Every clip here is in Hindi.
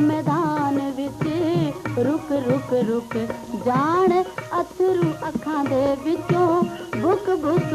ਮੈਦਾਨ ਵਿੱਚ ਰੁਕ ਰੁਕ ਰੁਕ ਜਾਣ ਅਥਰੂ ਅੱਖਾਂ ਦੇ ਵਿੱਚੋਂ ਬੁੱਕ ਬੁੱਕ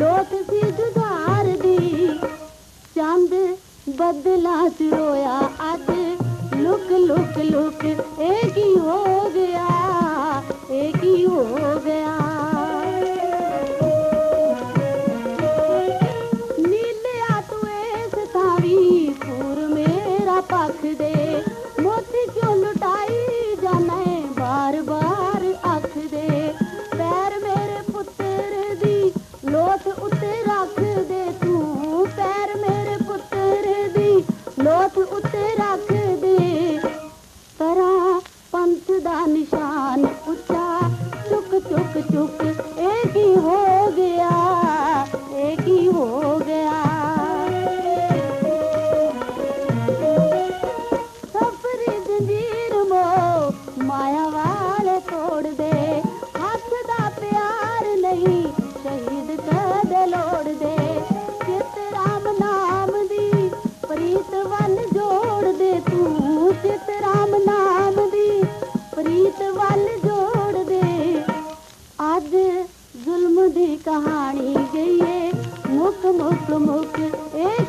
लोथ सी जुधार दी। चंद बदला च रोया अज लुक लुक लुक एक ही हो गया। तरफ़ उतरा कर दे तरा पंथ दा निशान उच्चा। चुक चुक चुक, एक ही हो गया, एक ही हो गया। सफरी जंजीर मो, माया कहानी गई मुख मुख मुख ए